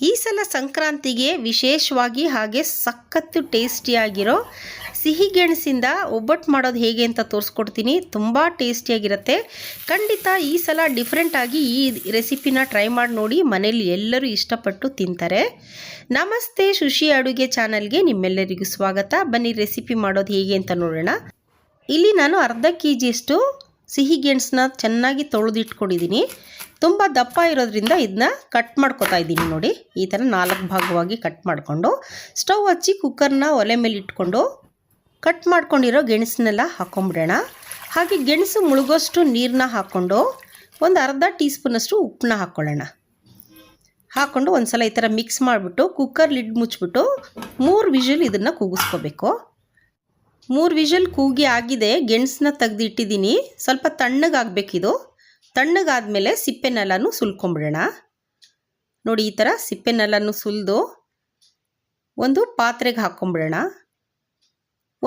ಈ ಸಲ ಸಂಕ್ರಾಂತಿಗೆ ವಿಶೇಷವಾಗಿ ಹಾಗೆ ಸಖತ್ತು ಟೇಸ್ಟಿಯಾಗಿರೋ ಸಿಹಿ ಗೆಣಸಿಂದ ಒಬ್ಬಟ್ಟು ಮಾಡೋದು ಹೇಗೆ ಅಂತ ತೋರಿಸ್ಕೊಡ್ತೀನಿ. ತುಂಬ ಟೇಸ್ಟಿಯಾಗಿರುತ್ತೆ. ಖಂಡಿತ ಈ ಸಲ ಡಿಫ್ರೆಂಟಾಗಿ ಈ ರೆಸಿಪಿನ ಟ್ರೈ ಮಾಡಿ ನೋಡಿ ಮನೇಲಿ ಎಲ್ಲರೂ ಇಷ್ಟಪಟ್ಟು ತಿಂತಾರೆ. ನಮಸ್ತೆ ಶುಶಿ ಅಡುಗೆ ಚಾನಲ್ಗೆ ನಿಮ್ಮೆಲ್ಲರಿಗೂ ಸ್ವಾಗತ. ಬನ್ನಿ ರೆಸಿಪಿ ಮಾಡೋದು ಹೇಗೆ ಅಂತ ನೋಡೋಣ. ಇಲ್ಲಿ ನಾನು ಅರ್ಧ ಕೆ ಜಿಯಷ್ಟು ಸಿಹಿ ಗೆಣಸನ್ನ ಚೆನ್ನಾಗಿ ತೊಳೆದಿಟ್ಕೊಂಡಿದ್ದೀನಿ. ತುಂಬ ದಪ್ಪ ಇರೋದ್ರಿಂದ ಇದನ್ನ ಕಟ್ ಮಾಡ್ಕೊತಾ ಇದ್ದೀನಿ ನೋಡಿ. ಈ ಥರ ನಾಲ್ಕು ಭಾಗವಾಗಿ ಕಟ್ ಮಾಡಿಕೊಂಡು ಸ್ಟವ್ ಹಚ್ಚಿ ಕುಕ್ಕರ್ನ ಒಲೆ ಮೇಲೆ ಇಟ್ಕೊಂಡು ಕಟ್ ಮಾಡ್ಕೊಂಡಿರೋ ಗೆಣಸನ್ನೆಲ್ಲ ಹಾಕೊಂಬಿಡೋಣ. ಹಾಗೆ ಗೆಣಸು ಮುಳುಗೋಷ್ಟು ನೀರನ್ನ ಹಾಕ್ಕೊಂಡು ಒಂದು ಅರ್ಧ ಟೀ ಸ್ಪೂನಷ್ಟು ಉಪ್ಪನ್ನ ಹಾಕ್ಕೊಳ್ಳೋಣ ಹಾಕ್ಕೊಂಡು ಒಂದು ಸಲ ಈ ಥರ ಮಿಕ್ಸ್ ಮಾಡಿಬಿಟ್ಟು ಕುಕ್ಕರ್ ಲಿಡ್ ಮುಚ್ಚಿಬಿಟ್ಟು ಮೂರು ವಿಷಲ್ ಇದನ್ನು ಕೂಗಿಸ್ಕೋಬೇಕು. ಮೂರು ವಿಷಲ್ ಕೂಗಿ ಆಗಿದೆ ಗೆಣಸನ್ನ ತೆಗೆದಿಟ್ಟಿದ್ದೀನಿ ಸ್ವಲ್ಪ ತಣ್ಣಗಾಗಬೇಕಿದು. ತಣ್ಣಗಾದ್ಮೇಲೆ ಸಿಪ್ಪೆನೆಲ್ಲನೂ ಸುಲ್ಕೊಂಬಿಡೋಣ. ನೋಡಿ ಈ ಥರ ಸಿಪ್ಪೆನೆಲ್ಲನೂ ಸುಲಿದು ಒಂದು ಪಾತ್ರೆಗೆ ಹಾಕ್ಕೊಂಬಿಡೋಣ.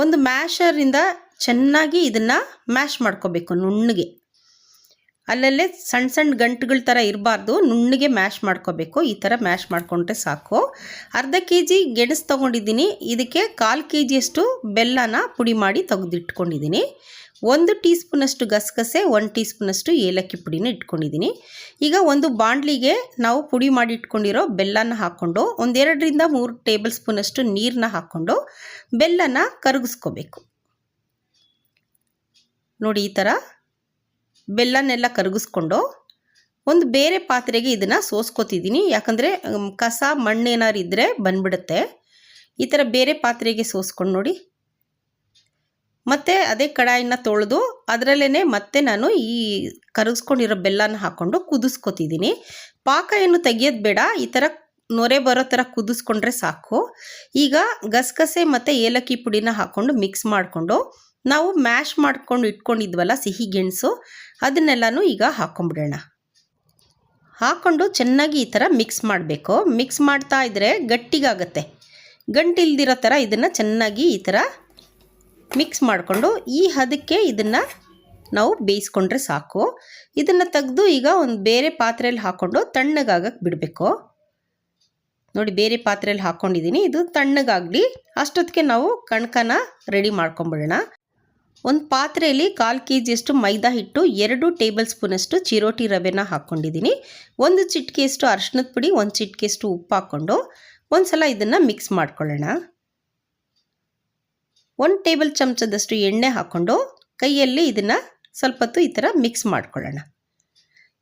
ಒಂದು ಮ್ಯಾಶರಿಂದ ಚೆನ್ನಾಗಿ ಇದನ್ನು ಮ್ಯಾಶ್ ಮಾಡ್ಕೋಬೇಕು ನುಣ್ಣಗೆ. ಅಲ್ಲಲ್ಲೇ ಸಣ್ಣ ಸಣ್ಣ ಗಂಟುಗಳ ಥರ ಇರಬಾರ್ದು, ನುಣ್ಣಗೆ ಮ್ಯಾಶ್ ಮಾಡ್ಕೋಬೇಕು, ಈ ಥರ ಮ್ಯಾಶ್ ಮಾಡಿಕೊಂಡ್ರೆ ಸಾಕು. ಅರ್ಧ ಕೆ ಜಿ ಗೆಣಸು ತೊಗೊಂಡಿದ್ದೀನಿ, ಇದಕ್ಕೆ ಕಾಲು ಕೆ ಜಿಯಷ್ಟು ಬೆಲ್ಲನ ಪುಡಿ ಮಾಡಿ ತೆಗೆದಿಟ್ಕೊಂಡಿದ್ದೀನಿ. ಒಂದು ಟೀ ಸ್ಪೂನಷ್ಟು ಗಸಗಸೆ, ಒಂದು ಟೀ ಸ್ಪೂನಷ್ಟು ಏಲಕ್ಕಿ ಪುಡಿನ ಇಟ್ಕೊಂಡಿದ್ದೀನಿ. ಈಗ ಒಂದು ಬಾಣಲಿಗೆ ನಾವು ಪುಡಿ ಮಾಡಿ ಇಟ್ಕೊಂಡಿರೋ ಬೆಲ್ಲನ ಹಾಕ್ಕೊಂಡು ಒಂದೆರಡರಿಂದ ಮೂರು ಟೇಬಲ್ ಸ್ಪೂನಷ್ಟು ನೀರನ್ನ ಹಾಕ್ಕೊಂಡು ಬೆಲ್ಲನ ಕರಗಿಸ್ಕೋಬೇಕು. ನೋಡಿ ಈ ಥರ ಬೆಲ್ಲನೆಲ್ಲ ಕರಗಿಸ್ಕೊಂಡು ಒಂದು ಬೇರೆ ಪಾತ್ರೆಗೆ ಇದನ್ನು ಸೋಸ್ಕೋತಿದ್ದೀನಿ. ಯಾಕಂದರೆ ಕಸ ಮಣ್ಣೇನಾರು ಇದ್ದರೆ ಬಂದ್ಬಿಡುತ್ತೆ. ಈ ಥರ ಬೇರೆ ಪಾತ್ರೆಗೆ ಸೋಸ್ಕೊಂಡು ನೋಡಿ. ಮತ್ತು ಅದೇ ಕಡಾಯಿನ ತೊಳೆದು ಅದರಲ್ಲೇ ಮತ್ತೆ ನಾನು ಈ ಕರಗಿಸ್ಕೊಂಡಿರೋ ಬೆಲ್ಲನ ಹಾಕ್ಕೊಂಡು ಕುದಿಸ್ಕೊತಿದ್ದೀನಿ. ಪಾಕ ಏನು ತೆಗಿಯೋದು ಬೇಡ, ಈ ಥರ ನೊರೆ ಬರೋ ಥರ ಕುದಿಸ್ಕೊಂಡ್ರೆ ಸಾಕು. ಈಗ ಗಸಗಸೆ ಮತ್ತು ಏಲಕ್ಕಿ ಪುಡಿನ ಹಾಕ್ಕೊಂಡು ಮಿಕ್ಸ್ ಮಾಡಿಕೊಂಡು, ನಾವು ಮ್ಯಾಶ್ ಮಾಡ್ಕೊಂಡು ಇಟ್ಕೊಂಡಿದ್ವಲ್ಲ ಸಿಹಿ ಗೆಣಸು, ಅದನ್ನೆಲ್ಲನೂ ಈಗ ಹಾಕ್ಕೊಂಬಿಡೋಣ ಹಾಕ್ಕೊಂಡು ಚೆನ್ನಾಗಿ ಈ ಥರ ಮಿಕ್ಸ್ ಮಾಡಬೇಕು. ಮಿಕ್ಸ್ ಮಾಡ್ತಾ ಇದ್ದರೆ ಗಟ್ಟಿಗಾಗತ್ತೆ. ಗಂಟಿಲ್ದಿರೋ ಥರ ಇದನ್ನು ಚೆನ್ನಾಗಿ ಈ ಥರ ಮಿಕ್ಸ್ ಮಾಡಿಕೊಂಡು ಈ ಹದಕ್ಕೆ ಇದನ್ನು ನಾವು ಬೇಯಿಸ್ಕೊಂಡ್ರೆ ಸಾಕು. ಇದನ್ನು ತೆಗೆದು ಈಗ ಒಂದು ಬೇರೆ ಪಾತ್ರೆಯಲ್ಲಿ ಹಾಕ್ಕೊಂಡು ತಣ್ಣಗಾಗಕ್ಕೆ ಬಿಡಬೇಕು. ನೋಡಿ, ಬೇರೆ ಪಾತ್ರೆಯಲ್ಲಿ ಹಾಕ್ಕೊಂಡಿದ್ದೀನಿ ಇದು ತಣ್ಣಗಾಗಲಿ, ಅಷ್ಟೊತ್ತಿಗೆ ನಾವು ಕಣಕನ ರೆಡಿ ಮಾಡ್ಕೊಂಬಿಡೋಣ. ಒಂದು ಪಾತ್ರೆಯಲ್ಲಿ ಕಾಲು ಕೆ ಜಿಯಷ್ಟು ಮೈದಾ ಹಿಟ್ಟು, ಎರಡು ಟೇಬಲ್ ಸ್ಪೂನಷ್ಟು ಚಿರೋಟಿ ರವೆನ ಹಾಕ್ಕೊಂಡಿದ್ದೀನಿ ಒಂದು ಚಿಟಿಕೆಯಷ್ಟು ಅರ್ಶಿನದ ಪುಡಿ, ಒಂದು ಚಿಟಿಕೆಯಷ್ಟು ಉಪ್ಪು ಹಾಕ್ಕೊಂಡು ಒಂದು ಸಲ ಇದನ್ನು ಮಿಕ್ಸ್ ಮಾಡ್ಕೊಳ್ಳೋಣ. ಒಂದು ಟೇಬಲ್ ಚಮಚದಷ್ಟು ಎಣ್ಣೆ ಹಾಕ್ಕೊಂಡು ಕೈಯಲ್ಲಿ ಇದನ್ನು ಸ್ವಲ್ಪ ಹೊತ್ತು ಈ ಥರ ಮಿಕ್ಸ್ ಮಾಡ್ಕೊಳ್ಳೋಣ.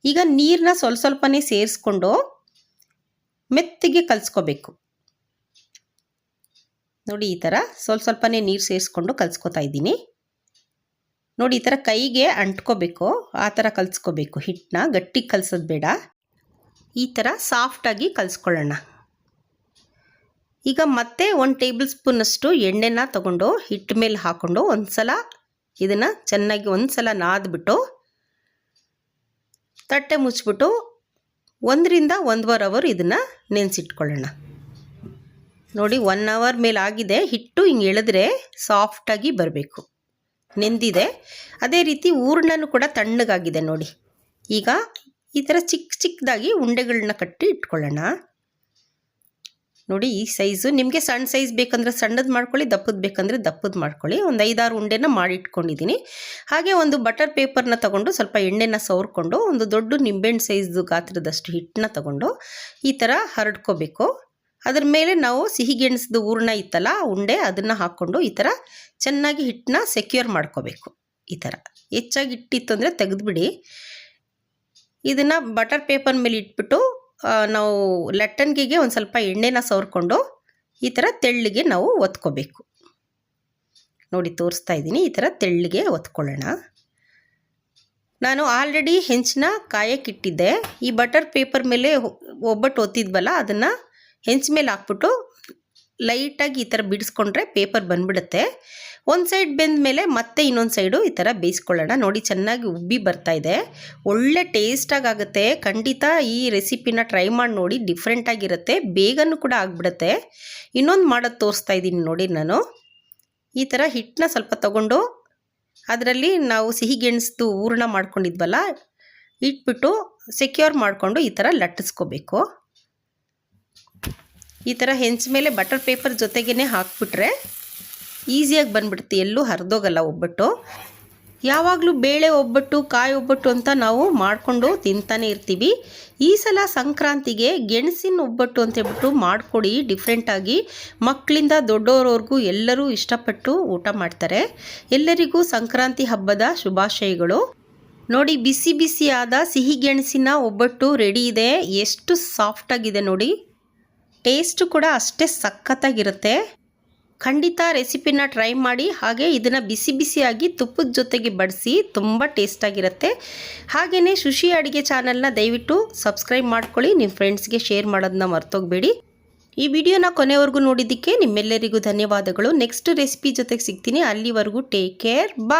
ಈಗ ನೀರನ್ನ ಸ್ವಲ್ಪ ಸ್ವಲ್ಪನೇ ಸೇರಿಸ್ಕೊಂಡು ಮೆತ್ತಗೆ ಕಲಿಸ್ಕೋಬೇಕು. ನೋಡಿ, ಈ ಥರ ಸ್ವಲ್ಪ ಸ್ವಲ್ಪನೇ ನೀರು ಸೇರಿಸ್ಕೊಂಡು ಕಲಿಸ್ಕೊತಾ ಇದ್ದೀನಿ. ನೋಡಿ, ಈ ಥರ ಕೈಗೆ ಅಂಟ್ಕೋಬೇಕು, ಆ ಥರ ಕಲಿಸ್ಕೋಬೇಕು. ಹಿಟ್ಟನ್ನ ಗಟ್ಟಿಗೆ ಕಲಿಸೋದು ಬೇಡ. ಈ ಥರ ಸಾಫ್ಟಾಗಿ ಕಲಿಸ್ಕೊಳ್ಳೋಣ. ಈಗ ಮತ್ತೆ ಒಂದು ಟೇಬಲ್ ಸ್ಪೂನಷ್ಟು ಎಣ್ಣೆನ ತಗೊಂಡು ಹಿಟ್ಟು ಮೇಲೆ ಹಾಕ್ಕೊಂಡು ಒಂದು ಸಲ ಇದನ್ನು ಚೆನ್ನಾಗಿ ಒಂದು ಸಲ ನಾದ್ಬಿಟ್ಟು ತಟ್ಟೆ ಮುಚ್ಚಿಬಿಟ್ಟು ಒಂದರಿಂದ ಒಂದುವರೆ ಅವರ್ ಇದನ್ನು ನೆನೆಸಿಟ್ಕೊಳ್ಳೋಣ. ನೋಡಿ ಒನ್ ಅವರ್ ಮೇಲೆ ಆಗಿದೆ, ಹಿಟ್ಟು ಹಿಂಗೆ ಎಳೆದ್ರೆ ಸಾಫ್ಟಾಗಿ ಬರಬೇಕು. ನೆಂದಿದೆ. ಅದೇ ರೀತಿ ಹೂರ್ಣನೂ ಕೂಡ ತಣ್ಣಗಾಗಿದೆ ನೋಡಿ. ಈಗ ಈ ಥರ ಚಿಕ್ಕ ಚಿಕ್ಕದಾಗಿ ಉಂಡೆಗಳನ್ನ ಕಟ್ಟಿ ಇಟ್ಕೊಳ್ಳೋಣ. ನೋಡಿ, ಈ ಸೈಜು ನಿಮಗೆ ಸಣ್ಣ ಸೈಜ್ ಬೇಕಂದ್ರೆ ಸಣ್ಣದು ಮಾಡ್ಕೊಳ್ಳಿ, ದಪ್ಪದು ಬೇಕಂದರೆ ದಪ್ಪದು ಮಾಡ್ಕೊಳ್ಳಿ. ಒಂದು ಐದಾರು ಉಂಡೆನ ಮಾಡಿಟ್ಕೊಂಡಿದ್ದೀನಿ ಹಾಗೆ ಒಂದು ಬಟರ್ ಪೇಪರ್ನ ತಗೊಂಡು ಸ್ವಲ್ಪ ಎಣ್ಣೆನ ಸವರ್ಕೊಂಡು, ಒಂದು ದೊಡ್ಡ ನಿಂಬೆಹಣ್ಣು ಸೈಜ್ದು ಗಾತ್ರದಷ್ಟು ಹಿಟ್ಟನ್ನ ತಗೊಂಡು ಈ ಥರ ಹರಡ್ಕೋಬೇಕು. ಅದ್ರ ಮೇಲೆ ನಾವು ಸಿಹಿ ಗೆಣಸದ ಹೂರ್ಣ ಇತ್ತಲ್ಲ ಉಂಡೆ ಅದನ್ನು ಹಾಕ್ಕೊಂಡು ಈ ಥರ ಚೆನ್ನಾಗಿ ಹಿಟ್ಟನ್ನ ಸೆಕ್ಯೂರ್ ಮಾಡ್ಕೋಬೇಕು. ಈ ಥರ ಹೆಚ್ಚಾಗಿ ಹಿಟ್ಟಿತ್ತು ಅಂದರೆ ತೆಗೆದುಬಿಡಿ. ಇದನ್ನು ಬಟರ್ ಪೇಪರ್ ಮೇಲೆ ಇಟ್ಬಿಟ್ಟು ನಾವು ಲಟ್ಟಣಿಗೆಗೆ ಒಂದು ಸ್ವಲ್ಪ ಎಣ್ಣೆನ ಸವರ್ಕೊಂಡು ಈ ಥರ ತೆಳ್ಳಿಗೆ ನಾವು ಒತ್ಕೋಬೇಕು. ನೋಡಿ ತೋರಿಸ್ತಾ ಇದ್ದೀನಿ, ಈ ಥರ ತೆಳ್ಳಿಗೆ ಒತ್ಕೊಳ್ಳೋಣ. ನಾನು ಆಲ್ರೆಡಿ ಹೆಂಚನ್ನ ಕಾಯಕ್ಕಿಟ್ಟಿದ್ದೆ ಈ ಬಟರ್ ಪೇಪರ್ ಮೇಲೆ ಒಬ್ಬಟ್ಟು ಒತ್ತಿದ್ವಲ್ಲ, ಅದನ್ನು ಹೆಂಚ ಮೇಲೆ ಹಾಕ್ಬಿಟ್ಟು ಲೈಟಾಗಿ ಈ ಥರ ಬಿಡಿಸ್ಕೊಂಡ್ರೆ ಪೇಪರ್ ಬಂದ್ಬಿಡುತ್ತೆ. ಒಂದು ಸೈಡ್ ಬೆಂದ ಮೇಲೆ ಮತ್ತೆ ಇನ್ನೊಂದು ಸೈಡು ಈ ಥರ ಬೇಯಿಸ್ಕೊಳ್ಳೋಣ. ನೋಡಿ ಚೆನ್ನಾಗಿ ಉಬ್ಬಿ ಬರ್ತಾ ಇದೆ. ಒಳ್ಳೆ ಟೇಸ್ಟಾಗಿ ಆಗುತ್ತೆ. ಖಂಡಿತ ಈ ರೆಸಿಪಿನ ಟ್ರೈ ಮಾಡಿ ನೋಡಿ ಡಿಫ್ರೆಂಟಾಗಿರುತ್ತೆ ಬೇಗನೂ ಕೂಡ ಆಗಿಬಿಡುತ್ತೆ. ಇನ್ನೊಂದು ಮಾಡೋದು ತೋರಿಸ್ತಾ ಇದ್ದೀನಿ ನೋಡಿ ನಾನು. ಈ ಥರ ಹಿಟ್ಟನ್ನ ಸ್ವಲ್ಪ ತಗೊಂಡು ಅದರಲ್ಲಿ ನಾವು ಸಿಹಿ ಗೆಣಸ್ದು ಹೂರಣ ಮಾಡ್ಕೊಂಡಿದ್ವಲ್ಲ, ಇಟ್ಬಿಟ್ಟು ಸೆಕ್ಯೂರ್ ಮಾಡಿಕೊಂಡು ಈ ಥರ ಲಟ್ಟಿಸ್ಕೋಬೇಕು. ಈ ಥರ ಹೆಂಚ ಮೇಲೆ ಬಟರ್ ಪೇಪರ್ ಜೊತೆಗೇ ಹಾಕ್ಬಿಟ್ರೆ ಈಸಿಯಾಗಿ ಬಂದ್ಬಿಡುತ್ತೆ ಎಲ್ಲೂ ಹರಿದೋಗಲ್ಲ ಒಬ್ಬಟ್ಟು. ಯಾವಾಗಲೂ ಬೇಳೆ ಒಬ್ಬಟ್ಟು, ಕಾಯಿ ಒಬ್ಬಟ್ಟು ಅಂತ ನಾವು ಮಾಡಿಕೊಂಡು ತಿಂತಾನೆ ಇರ್ತೀವಿ. ಈ ಸಲ ಸಂಕ್ರಾಂತಿಗೆ ಗೆಣಸಿನ ಒಬ್ಬಟ್ಟು ಅಂತ ಹೇಳ್ಬಿಟ್ಟು ಮಾಡಿಕೊಡಿ. ಡಿಫ್ರೆಂಟಾಗಿ ಮಕ್ಕಳಿಂದ ದೊಡ್ಡವರವರೆಗೂ ಎಲ್ಲರೂ ಇಷ್ಟಪಟ್ಟು ಊಟ ಮಾಡ್ತಾರೆ. ಎಲ್ಲರಿಗೂ ಸಂಕ್ರಾಂತಿ ಹಬ್ಬದ ಶುಭಾಶಯಗಳು. ನೋಡಿ, ಬಿಸಿ ಬಿಸಿಯಾದ ಸಿಹಿ ಗೆಣಸಿನ ಒಬ್ಬಟ್ಟು ರೆಡಿ ಇದೆ. ಎಷ್ಟು ಸಾಫ್ಟಾಗಿದೆ ನೋಡಿ. ಟೇಸ್ಟು ಕೂಡ ಅಷ್ಟೇ ಸಖತ್ತಾಗಿರುತ್ತೆ. ಖಂಡಿತ ರೆಸಿಪಿನ ಟ್ರೈ ಮಾಡಿ, ಹಾಗೆ ಇದನ್ನು ಬಿಸಿ ಬಿಸಿಯಾಗಿ ತುಪ್ಪದ ಜೊತೆಗೆ ಬಡಿಸಿ ತುಂಬ ಟೇಸ್ಟಾಗಿರುತ್ತೆ. ಹಾಗೆಯೇ ಶುಶಿ ಅಡುಗೆ ಚಾನಲ್ನ ದಯವಿಟ್ಟು ಸಬ್ಸ್ಕ್ರೈಬ್ ಮಾಡ್ಕೊಳ್ಳಿ ನಿಮ್ಮ ಫ್ರೆಂಡ್ಸ್ಗೆ ಶೇರ್ ಮಾಡೋದನ್ನ ಮರ್ತೋಗಬೇಡಿ. ಈ ವಿಡಿಯೋನ ಕೊನೆವರೆಗೂ ನೋಡಿದ್ದಕ್ಕೆ ನಿಮ್ಮೆಲ್ಲರಿಗೂ ಧನ್ಯವಾದಗಳು. ನೆಕ್ಸ್ಟ್ ರೆಸಿಪಿ ಜೊತೆಗೆ ಸಿಗ್ತೀನಿ. ಅಲ್ಲಿವರೆಗೂ ಟೇಕ್ ಕೇರ್. ಬಾ